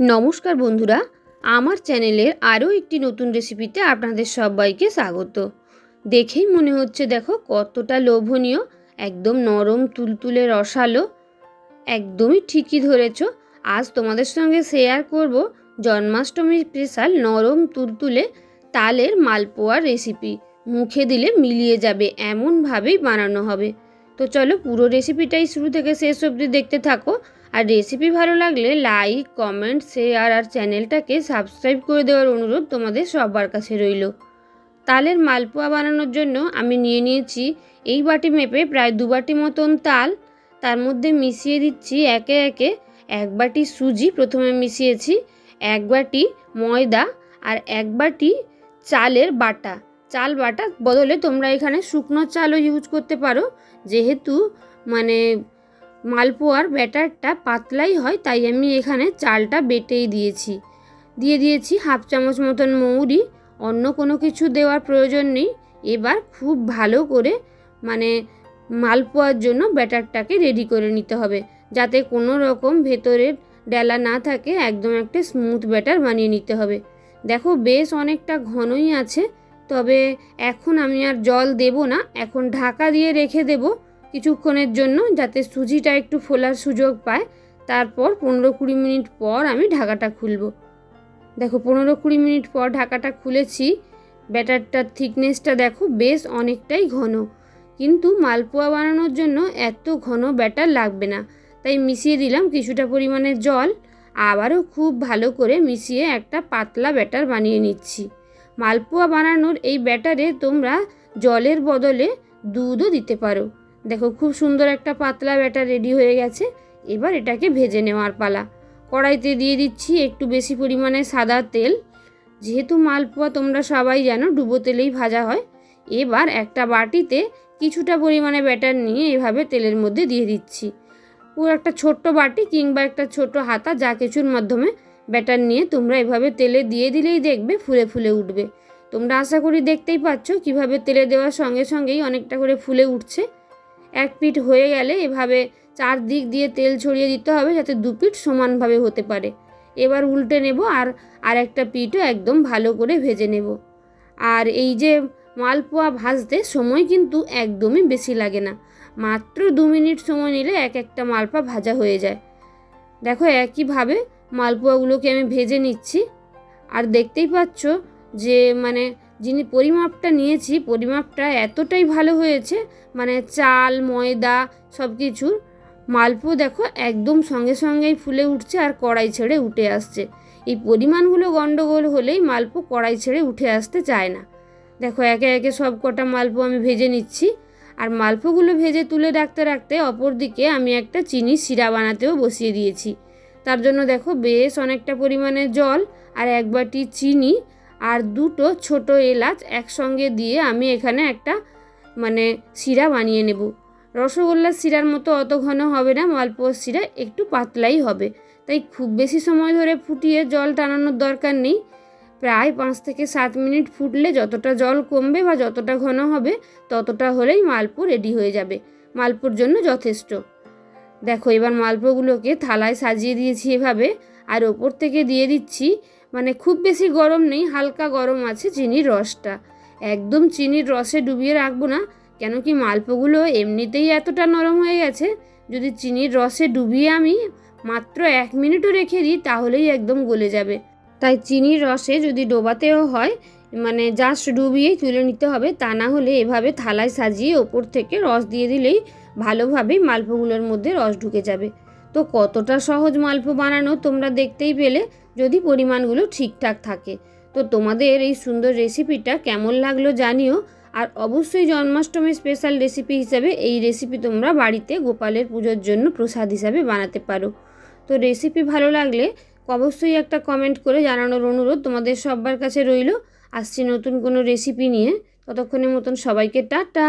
নমস্কার বন্ধুরা, আমার চ্যানেলের আরও একটি নতুন রেসিপিতে আপনাদের সবাইকে স্বাগত। দেখেই মনে হচ্ছে দেখো কতটা লোভনীয়, একদম নরম তুলতুলে রসালো, একদমই ঠিকই ধরেছ। আজ তোমাদের সঙ্গে শেয়ার করব জন্মাষ্টমীর স্পেশাল নরম তুলতুলে তালের মালপোয়ার রেসিপি মুখে দিলে মিলিয়ে যাবে, এমনভাবেই বানানো হবে। তো চলো পুরো রেসিপিটাই শুরু থেকে শেষ অবধি দেখতে থাকো। আর রেসিপি ভালো লাগলে লাইক কমেন্ট শেয়ার আর চ্যানেলটাকে সাবস্ক্রাইব করে দেওয়ার অনুরোধ তোমাদের সবার কাছে রইল। তালের মালপোয়া বানানোর জন্য আমি নিয়ে নিয়েছি এই বাটি মেপে প্রায় দু বাটি মতন তাল। তার মধ্যে মিশিয়ে দিচ্ছি একে একে এক বাটি সুজি প্রথমে মিশিয়েছি, এক বাটি ময়দা আর এক বাটি চালের বাটা। চাল বাটা বদলে তোমরা এখানে শুকনো চালও ইউজ করতে পারো। যেহেতু মানে মালপোয়ার ব্যাটারটা পাতলাই হয়, তাই আমি এখানে চালটা বেটেই দিয়েছি। দিয়ে দিয়েছি হাফ চামচ মতন মৌরি, অন্য কোনো কিছু দেওয়ার প্রয়োজন নেই। এবার খুব ভালো করে মানে মালপোয়ার জন্য ব্যাটারটাকে রেডি করে নিতে হবে, যাতে কোনো রকম ভেতরের ডেলা না থাকে, একদম একটা স্মুথ ব্যাটার বানিয়ে নিতে হবে। দেখো বেশ অনেকটা ঘনই আছে, তবে এখন আমি আর জল দেব না, এখন ঢাকা দিয়ে রেখে দেবো। কিছুক্ষণের জন্য যাতে সুজিটা একটু ফোলার সুযোগ পায়। তারপর পনেরো কুড়ি মিনিট পর আমি ঢাকাটা খুলব। দেখো, পনেরো কুড়ি মিনিট পর ঢাকাটা খুলেছি। ব্যাটারটার থিকনেসটা দেখো, বেশ অনেকটাই ঘন। কিন্তু মালপোয়া বানানোর জন্য এত ঘন ব্যাটার লাগবে না। তাই মিশিয়ে দিলাম কিছুটা পরিমাণে জল। আবারও খুব ভালো করে মিশিয়ে একটা পাতলা ব্যাটার বানিয়ে নিচ্ছি। মালপোয়া বানানোর এই ব্যাটারে তোমরা জলের বদলে দুধও দিতে পারো। দেখো, খুব সুন্দর একটা পাতলা ব্যাটার রেডি হয়ে গেছে। এবার এটাকে ভেজে নেওয়ার পালা। কড়াইতে দিয়ে দিচ্ছি একটু বেশি পরিমাণে সাদা তেল। যেহেতু মালপোয়া তোমরা সবাই জানো, ডুবো তেলেই ভাজা হয়। এবার একটা বাটিতে কিছুটা পরিমাণে ব্যাটার নিয়ে এভাবে তেলের মধ্যে দিয়ে দিচ্ছি। পুরো একটা ছোট্ট বাটি কিংবা একটা ছোট হাতা, যা কিছুর মাধ্যমে ব্যাটার নিয়ে তোমরা এভাবে তেলে দিয়ে দিলেই দেখবে ফুলে ফুলে উঠবে। তোমরা আশা করি দেখতেই পাচ্ছ কীভাবে তেলে দেওয়ার সঙ্গে সঙ্গেই অনেকটা করে ফুলে উঠছে। এক পিঠ হয়ে গেলে এভাবে চার দিক দিয়ে তেল ছড়িয়ে দিতে হবে যাতে দু পিঠ সমানভাবে হতে পারে। এবার উল্টে নেব আর আর একটা পিঠও একদম ভালো করে ভেজে নেব। আর এই যে মালপোয়া ভাজতে সময় কিন্তু একদমই বেশি লাগে না। মাত্র দু মিনিট সময় নিলে এক একটা মালপোয়া ভাজা হয়ে যায়। দেখো একইভাবে মালপোয়াগুলোকে আমি ভেজে নিচ্ছি। আর দেখতেই পাচ্ছ যে মানে যিনি পরিমাপটা নিয়েছি, পরিমাপটা এতটাই ভালো হয়েছে মানে চাল, ময়দা সব কিছুর মালপো দেখো একদম সঙ্গে সঙ্গেই ফুলে উঠছে আর কড়াই ছেড়ে উঠে আসছে। এই পরিমাণগুলো গণ্ডগোল হলেই মালপো কড়াই ছেড়ে উঠে আসতে চায় না। দেখো একে একে সব কটা মালপো আমি ভেজে নিচ্ছি আর মালপোগুলো ভেজে তুলে রাখতে রাখতে অপরদিকে আমি একটা চিনি শিরা বানাতেও বসিয়ে দিয়েছি। তার জন্য দেখো বেশ অনেকটা পরিমাণে জল আর এক বাটি চিনি আর দুটো ছোট এলাচ একসঙ্গে দিয়ে আমি এখানে একটা মানে শিরা বানিয়ে নেব। রসগোল্লার শিরার মতো অত ঘন হবে না মালপোয়ার শিরা, একটু পাতলাই হবে। তাই খুব বেশি সময় ধরে ফুটিয়ে জল টানানোর দরকার নেই। প্রায় পাঁচ থেকে সাত মিনিট ফুটলে যতটা জল কমবে বা যতটা ঘন হবে, ততটা হলেই মালপো রেডি হয়ে যাবে। মালপোর জন্য যথেষ্ট। দেখো, এবার মালপোগুলোকে থালায় সাজিয়ে দিয়েছি এভাবে। আর ওপর থেকে দিয়ে দিচ্ছি মানে খুব বেশি গরম নেই, হালকা গরম আছে চিনির রসটা। একদম চিনির রসে ডুবিয়ে রাখব না, কেন কি মালপোগুলো এমনিতেই এতটা নরম হয়ে গেছে, যদি চিনির রসে ডুবিয়ে আমি মাত্র এক মিনিটও রেখে দিই, তাহলেই একদম গলে যাবে। তাই চিনির রসে যদি ডোবাতেও হয় মানে জাস্ট ডুবিয়েই তুলে নিতে হবে, তা না হলে এভাবে থালায় সাজিয়ে ওপর থেকে রস দিয়ে দিলেই ভালোভাবেই মালপোগুলোর মধ্যে রস ঢুকে যাবে। তো কতটা সহজ মালপো বানানো তোমরা দেখতেই পেলে যদি পরিমাণগুলো ঠিকঠাক থাকে। তো তোমাদের এই সুন্দর রেসিপিটা কেমন লাগল জানিও। আর অবশ্যই জন্মাষ্টমী স্পেশাল রেসিপি হিসাবে এই রেসিপি তোমরা বাড়িতে গোপালের পুজোর জন্য প্রসাদ হিসাবে বানাতে পারো। তো রেসিপি ভালো লাগলে অবশ্যই একটা কমেন্ট করে জানানোর অনুরোধ তোমাদের সবার কাছে রইল। আসছি নতুন কোনো রেসিপি নিয়ে। ততক্ষণের মতন সবাইকে টাটা।